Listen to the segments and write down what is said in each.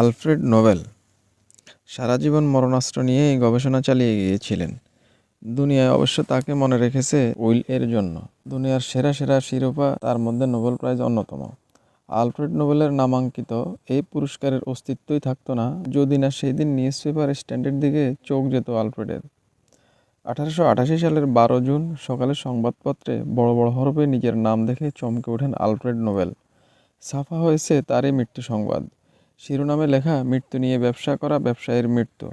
Alfred Nobel সারা জীবন মরণাস্ত্র নিয়েই গবেষণা চালিয়ে গিয়েছিলেন। দুনিয়ায় অবশ্য তাকে মনে রেখেছে উইল এর জন্য। দুনিয়ার সেরা সেরা শিরোপা তার মধ্যে নোবেল প্রাইজ অন্যতম। আলফ্রেড নোবেলের নামাঙ্কিত এই পুরস্কারের অস্তিত্বই থাকতো না, যদি না সেই দিন নিউজ পেপার স্ট্যান্ডের দিকে চোখ যেত আলফ্রেডের। আঠারোশো আটাশি সালের বারো জুন সকালে সংবাদপত্রে বড় বড় হরফে নিজের নাম দেখে চমকে ওঠেন আলফ্রেড নোবেল। ছাপা হয়েছে তারই মৃত্যু সংবাদ। শিরোনামে লেখা, মৃত্যু নিয়ে ব্যবসা করা ব্যবসায়ীর মৃত্যু।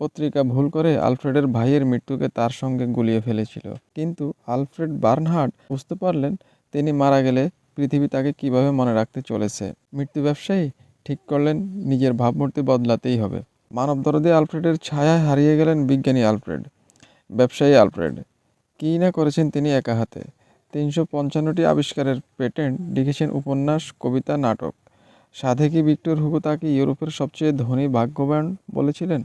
পত্রিকা ভুল করে আলফ্রেডের ভাইয়ের মৃত্যুকে তার সঙ্গে গুলিয়ে ফেলেছিল। কিন্তু আলফ্রেড বার্নহার্ড বুঝতে পারলেন তিনি মারা গেলে পৃথিবী তাকে কীভাবে মনে রাখতে চলেছে। মৃত্যু ব্যবসায়ী ঠিক করলেন, নিজের ভাবমূর্তি বদলাতেই হবে। মানব দরদে আলফ্রেডের ছায়ায় হারিয়ে গেলেন বিজ্ঞানী আলফ্রেড, ব্যবসায়ী আলফ্রেড। কী না করেছেন তিনি একা হাতে? তিনশো পঞ্চান্নটি আবিষ্কারের পেটেন্ট, লিখেছেন উপন্যাস, কবিতা, নাটক। সাধে কি ভিক্টর হুগো তাকে ইউরোপের সবচেয়ে ধনী ভাগ্যবান বলেছিলেন?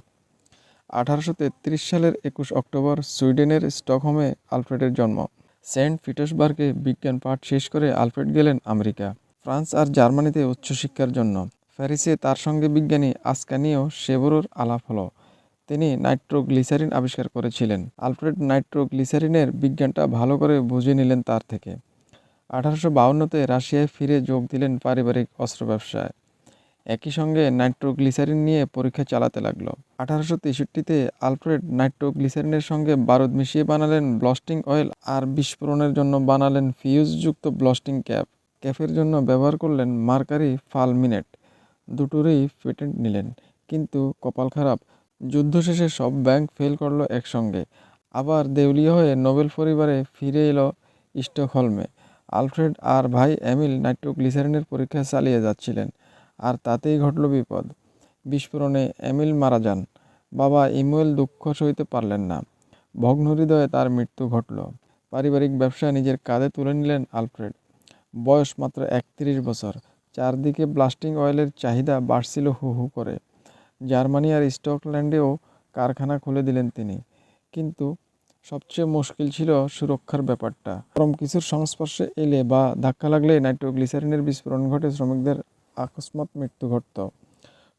আঠারোশো তেত্রিশ সালের একুশ অক্টোবর সুইডেনের স্টকহোমে আলফ্রেডের জন্ম। সেন্ট পিটার্সবার্গে বিজ্ঞান পাঠ শেষ করে আলফ্রেড গেলেন আমেরিকা, ফ্রান্স আর জার্মানিতে উচ্চশিক্ষার জন্য। প্যারিসে তার সঙ্গে বিজ্ঞানী আসকানিও সেবরোর আলাপ হলো। তিনি নাইট্রোগ্লিসারিন আবিষ্কার করেছিলেন। আলফ্রেড নাইট্রোগ্লিসারিনের বিজ্ঞানটা ভালো করে বুঝে নিলেন তার থেকে। আঠারোশো বাউন্নতে রাশিয়ায় ফিরে যোগ দিলেন পারিবারিক অস্ত্র ব্যবসায়। একই সঙ্গে নাইট্রোগ্লিসারিন নিয়ে পরীক্ষা চালাতে লাগল। আঠারোশো তেষট্টিতে আলফ্রেড নাইট্রোগ্লিসারিনের সঙ্গে বারুদ মিশিয়ে বানালেন ব্লাস্টিং অয়েল আর বিস্ফোরণের জন্য বানালেন ফিউজযুক্ত ব্লস্টিং ক্যাপ। ক্যাপের জন্য ব্যবহার করলেন মার্কারি ফালমিনেট। দুটোরই পেটেন্ট নিলেন। কিন্তু কপাল খারাপ। যুদ্ধ শেষে সব ব্যাংক ফেল করল একসঙ্গে। আবার দেউলিয়া হয়ে নোবেল পরিবারে ফিরে এলো স্টকহোলমে আলফ্রেড আর ভাই এমিল নাইট্রোগ্লিসারিনের পরীক্ষা চালিয়ে যাচ্ছিলেন, আর তাতেই ঘটল বিপদ। বিস্ফোরণে এমিল মারা যান। বাবা ইমুয়েল দুঃখ সইতে পারলেন না। ভগ্ন হৃদয়ে তার মৃত্যু ঘটল। পারিবারিক ব্যবসা নিজের কাঁধে তুলে নিলেন আলফ্রেড। বয়স মাত্র একত্রিশ বছর। চারদিকে ব্লাস্টিং অয়েলের চাহিদা বাড়ছিল হু হু করে। জার্মানি আর স্কটল্যান্ডেও কারখানা খুলে দিলেন তিনি। কিন্তু সবচেয়ে মুশকিল ছিল সুরক্ষার ব্যাপারটা। গরম কিছুর সংস্পর্শে এলে বা ধাক্কা লাগলে নাইট্রোগ্লিসারিনের বিস্ফোরণ ঘটে শ্রমিকদের আকস্মাত মৃত্যু ঘটত।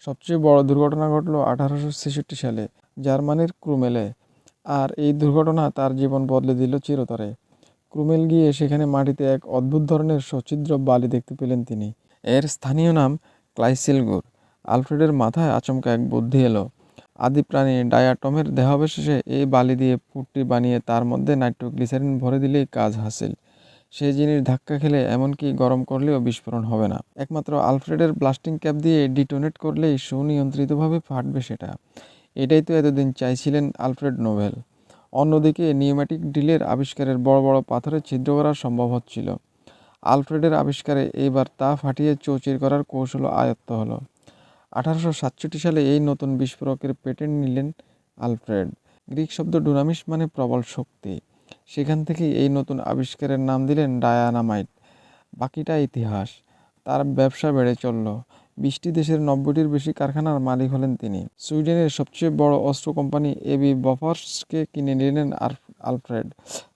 সবচেয়ে বড় দুর্ঘটনা ঘটল আঠারোশো ছেষট্টি সালে, জার্মানির ক্রুমেলে। আর এই দুর্ঘটনা তার জীবন বদলে দিল চিরতরে। ক্রুমেল গিয়ে সেখানে মাটিতে এক অদ্ভুত ধরনের সচিদ্র বালি দেখতে পেলেন তিনি। এর স্থানীয় নাম ক্লাইসেলগুর। আলফ্রেডের মাথায় আচমকা এক বুদ্ধি এলো। আদি প্রাণী ডায়াটমের দেহাবশেষে এই বালি দিয়ে পুটটি বানিয়ে তার মধ্যে নাইট্রোগ্লিসারিন ভরে দিলেই কাজ হাসিল। সেই জিনিস ধাক্কা খেলে এমনকি গরম করলেও বিস্ফোরণ হবে না। একমাত্র আলফ্রেডের ব্লাস্টিং ক্যাপ দিয়ে ডিটোনেট করলেই সুনিয়ন্ত্রিতভাবে ফাটবে সেটা। এটাই তো এতদিন চাইছিলেন আলফ্রেড নোভেল অন্যদিকে নিউম্যাটিক ড্রিলের আবিষ্কারের বড় বড় পাথরে ছিদ্র করা সম্ভব হচ্ছিল। আলফ্রেডের আবিষ্কারে এইবার তা ফাটিয়ে চৌচির করার কৌশল আয়ত্ত হলো। আঠারোশো সাতষট্টি সালে এই নতুন বিস্ফোরকের পেটেন্ট নিলেন আলফ্রেড। গ্রিক শব্দ ডুনামিস মানে প্রবল শক্তি। সেখান থেকেই এই নতুন আবিষ্কারের নাম দিলেন ডায়ানামাইট। বাকিটা ইতিহাস। তার ব্যবসা বেড়ে চলল। বিশটি দেশের নব্বইটির বেশি কারখানার মালিক হলেন তিনি। সুইডেনের সবচেয়ে বড় অস্ত্র কোম্পানি এবি বফার্সকে কিনে নিলেন আলফ্রেড।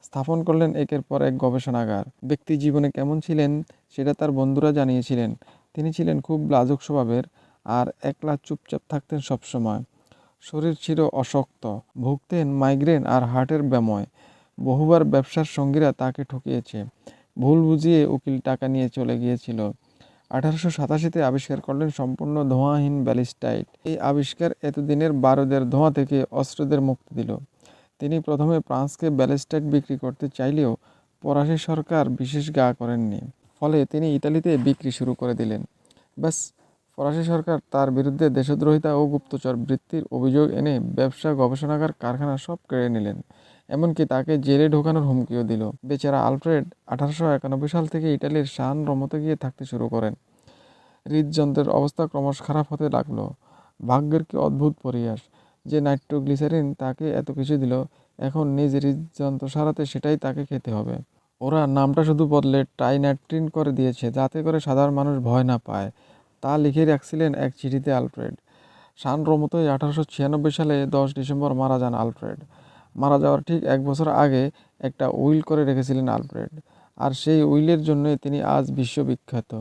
স্থাপন করলেন একের পর এক গবেষণাগার। ব্যক্তি জীবনে কেমন ছিলেন, সেটা তার বন্ধুরা জানিয়েছিলেন। তিনি ছিলেন খুব লাজুক স্বভাবের। আর একলা চুপচাপ থাকতেন সবসময়। শরীর ছিল অশক্ত, ভুগতেন মাইগ্রেন আর হার্টের ব্যাময় বহুবার ব্যবসার সঙ্গীরা তাকে ঠকিয়েছে। ভুল বুঝিয়ে উকিল টাকা নিয়ে চলে গিয়েছিল। আঠারোশো সাতাশিতে আবিষ্কার করলেন সম্পূর্ণ ধোঁয়াহীন ব্যালিস্টাইট। এই আবিষ্কার এতদিনের বারুদের ধোঁয়া থেকে অস্ত্রদের মুক্তি দিল। তিনি প্রথমে ফ্রান্সকে ব্যালিস্টাইট বিক্রি করতে চাইলেও ফরাসি সরকার বিশেষ গা করেননি। ফলে তিনি ইতালিতে বিক্রি শুরু করে দিলেন। ব্যাস ফরাসি সরকার তার বিরুদ্ধে দেশদ্রোহিতা ও গুপ্তচর বৃত্তির অভিযোগ এনে ব্যবসা, গবেষণাগার, কারখানা সব কেড়ে নিলেন। এমনকি তাকে জেলে ঢোকানোর হুমকিও দিল। বেচারা আলফ্রেড আঠারোশো একানব্বই সাল থেকে ইটালির শান রমতে গিয়ে থাকতে শুরু করেন। হৃদযন্ত্রের অবস্থা ক্রমশ খারাপ হতে লাগল। ভাগ্যের কি অদ্ভুত পরিহাস যে নাইট্রোগ্লিসারিন তাকে এত কিছু দিল, এখন নিজ হৃদযন্ত্র সারাতে সেটাই তাকে খেতে হবে। ওরা নামটা শুধু বদলে ট্রাইনাইট্রিন করে দিয়েছে, যাতে করে সাধারণ মানুষ ভয় না পায়। তা লিখে রাখছিলেন এক চিঠিতে আলফ্রেড। শান রমতোই আঠারোশো ছিয়ানব্বই সালে দশ ডিসেম্বর মারা যান আলফ্রেড। মারা যাওয়ার ঠিক এক বছর আগে একটা উইল করে রেখেছিলেন আলফ্রেড। আর সেই উইলের জন্যই তিনি আজ বিশ্ববিখ্যাত,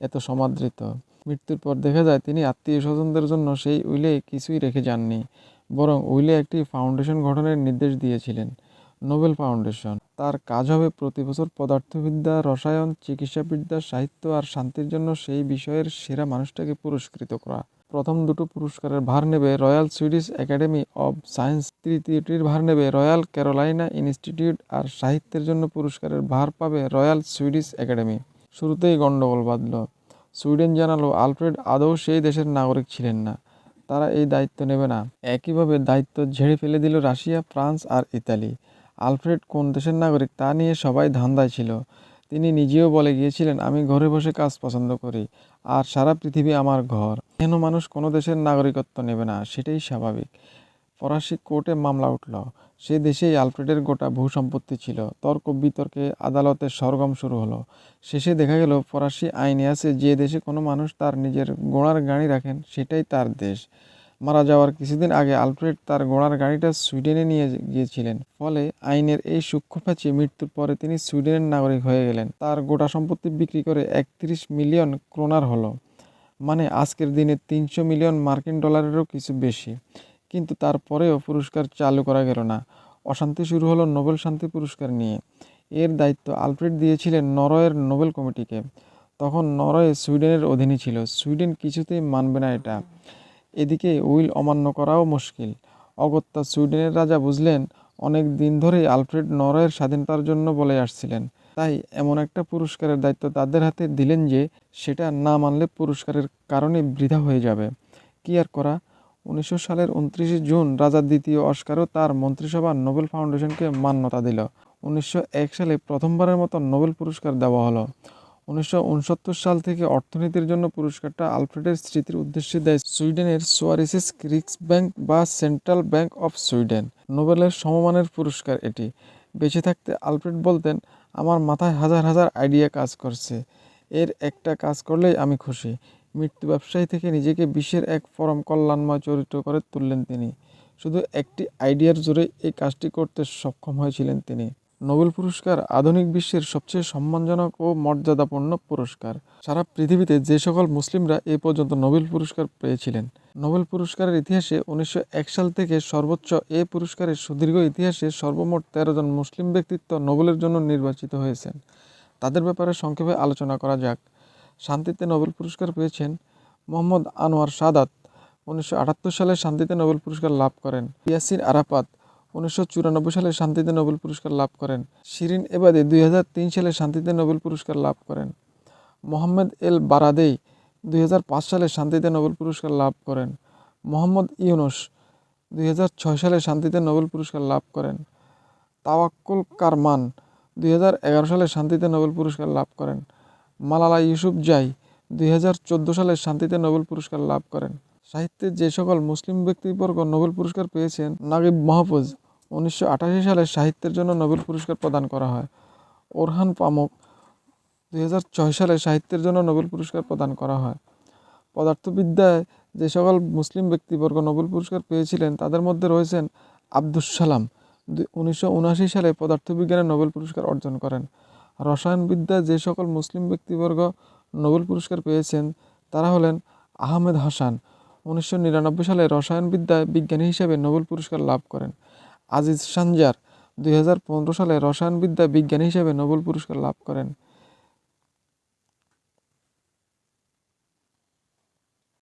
এত সমাদৃত। মৃত্যুর পর দেখা যায় তিনি আত্মীয় স্বজনদের জন্য সেই উইলে কিছুই রেখে যাননি, বরং উইলে একটি ফাউন্ডেশন গঠনের নির্দেশ দিয়েছিলেন। Nobel foundation. তার কাজ হবে প্রতি বছর পদার্থবিদ্যা, রসায়ন, চিকিৎসাবিদ্যা, সাহিত্য আর শান্তির জন্য সেই বিষয়ের সেরা মানুষটাকে পুরস্কৃত করা। প্রথম দুটো পুরস্কারের ভার নেবে royal Swedish academy of science, তৃতীয়টির ভার নেবে রয়্যাল ক্যারোলাইনা ইনস্টিটিউট আর সাহিত্যের জন্য পুরস্কারের ভার পাবে রয়্যাল সুইডিশ একাডেমি। শুরুতেই গণ্ডগোল বাঁধল। সুইডেন জানালো, আলফ্রেড আদৌ সেই দেশের নাগরিক ছিলেন না। তারা এই দায়িত্ব নেবে না। একইভাবে দায়িত্ব ঝেড়ে ফেলে দিল রাশিয়া, ফ্রান্স আর ইতালি। আলফ্রেড কোন দেশের নাগরিক তা নিয়ে সবাই ধান্দায় ছিল। তিনি নিজেও বলে গিয়েছিলেন, আমি ঘরে বসে কাজ পছন্দ করি, আর সারা পৃথিবী আমার ঘর। কেন মানুষ কোনো দেশের নাগরিকত্ব নেবে না? সেটাই স্বাভাবিক। ফরাসি কোর্টে মামলা উঠল। সে দেশেই আলফ্রেডের গোটা ভূ সম্পত্তি ছিল। তর্ক বিতর্কে আদালতের সরগম শুরু হলো। শেষে দেখা গেল, ফরাসি আইনে আছে, যে দেশে কোনো মানুষ তার নিজের ঘোড়ার গাড়ি রাখেন, সেটাই তার দেশ। মারা যাওয়ার কিছুদিন আগে আলফ্রেড তার ঘোড়ার গাড়িটা সুইডেনে নিয়ে গিয়েছিলেন। ফলে আইনের এই সূক্ষ্ম প্যাচে মৃত্যুর পরে তিনি সুইডেনের নাগরিক হয়ে গেলেন। তার গোটা সম্পত্তি বিক্রি করে একত্রিশ মিলিয়ন ক্রোনার হলো। মানে আজকের দিনে তিনশো মিলিয়ন মার্কিন ডলারেরও কিছু বেশি। কিন্তু তারপরেও পুরস্কার চালু করা গেল না। অশান্তি শুরু হলো নোবেল শান্তি পুরস্কার নিয়ে। এর দায়িত্ব আলফ্রেড দিয়েছিলেন নরওয়ের নোবেল কমিটিকে। তখন নরওয়ে সুইডেনের অধীনে ছিল। সুইডেন কিছুতেই মানবে না এটা। এদিকে উইল অমান্য করাও মুশকিল। অগত্যা সুইডেনের রাজা বুঝলেন, অনেক দিন ধরেই আলফ্রেড নরওয়ের স্বাধীনতার জন্য বলে আসছিলেন। তাই এমন একটা পুরস্কারের দায়িত্ব তাদের হাতে দিলেন যে, সেটা না মানলে পুরস্কারের কারণে বৃথা হয়ে যাবে। কি আর করা? উনিশশো সালের উনত্রিশে জুন রাজা দ্বিতীয় অস্কারও তার মন্ত্রিসভা নোবেল ফাউন্ডেশনকে মান্যতা দিল। উনিশশো এক সালে প্রথমবারের মতো নোবেল পুরস্কার দেওয়া হলো। উনিশশো উনসত্তর সাল থেকে অর্থনীতির জন্য পুরস্কারটা আলফ্রেডের স্মৃতির উদ্দেশ্যে দেয় সুইডেনের সোয়ারিসেস রিক্স ব্যাংক বা সেন্ট্রাল ব্যাংক অফ সুইডেন। নোবেলের সমমানের পুরস্কার এটি। বেঁচে থাকতে আলফ্রেড বলতেন, আমার মাথায় হাজার হাজার আইডিয়া কাজ করছে। এর একটা কাজ করলেই আমি খুশি। মৃত্যু ব্যবসায়ী থেকে নিজেকে বিশ্বের এক পরম কল্যাণময় চরিত্র করে তুললেন তিনি। শুধু একটি আইডিয়ার জোরে এই কাজটি করতে সক্ষম হয়েছিলেন তিনি। নোবেল পুরস্কার আধুনিক বিশ্বের সবচেয়ে সম্মানজনক ও মর্যাদাপূর্ণ পুরস্কার। সারা পৃথিবীতে যে সকল মুসলিমরা এ পর্যন্ত নোবেল পুরস্কার পেয়েছিলেন। নোবেল পুরস্কারের ইতিহাসে উনিশশো এক সাল থেকে সর্বোচ্চ এ পুরস্কারের সুদীর্ঘ ইতিহাসে সর্বমোট তেরো জন মুসলিম ব্যক্তিত্ব নোবেলের জন্য নির্বাচিত হয়েছেন। তাদের ব্যাপারে সংক্ষেপে আলোচনা করা যাক। শান্তিতে নোবেল পুরস্কার পেয়েছেন মোহাম্মদ আনোয়ার সাদাত। উনিশশো আটাত্তর সালে শান্তিতে নোবেল পুরস্কার লাভ করেন। ইয়াসির আরাফাত। উনিশশো চুরানব্বই সালে শান্তিতে নোবেল পুরস্কার লাভ করেন। শিরিন এবাদে দুই হাজার তিন সালে শান্তিতে নোবেল পুরস্কার লাভ করেন। মোহাম্মদ এল বারাদেই দুই সালে শান্তিতে নোবেল পুরস্কার লাভ করেন। মোহাম্মদ ইউনুস দুই হাজার ছয় সালে শান্তিতে নোবেল পুরস্কার লাভ করেন। তাওয়াক্কুল কারমান দুই হাজার এগারো সালে শান্তিতে নোবেল পুরস্কার লাভ করেন। মালালা ইউসুফ জাই দুই হাজার চোদ্দ সালে শান্তিতে নোবেল পুরস্কার লাভ করেন। সাহিত্যে যে সকল মুসলিম ব্যক্তিবর্গ নোবেল পুরস্কার পেয়েছেন, নাগিব মাহফুজ উনিশশো আটাশি সালে সাহিত্যের জন্য নোবেল পুরস্কার প্রদান করা হয়। ওরহান পামক দুই হাজার ছয় সালে সাহিত্যের জন্য নোবেল পুরস্কার প্রদান করা হয়। পদার্থবিদ্যায় যে সকল মুসলিম ব্যক্তিবর্গ নোবেল পুরস্কার পেয়েছিলেন, তাদের মধ্যে রয়েছেন আব্দুস সালাম উনিশশো সালে পদার্থবিজ্ঞানে নোবেল পুরস্কার অর্জন করেন। রসায়নবিদ্যায় যে সকল মুসলিম ব্যক্তিবর্গ নোবেল পুরস্কার পেয়েছেন, তারা হলেন আহমেদ হাসান। উনিশশো নিরানব্বই সালে রসায়নবিদ্যায় বিজ্ঞানী হিসেবে নোবেল পুরস্কার লাভ করেন। আজিজ সানজার দুই হাজার পনেরো সালে রসায়নবিদ্যা বিজ্ঞানী হিসেবে নোবেল পুরস্কার লাভ করেন।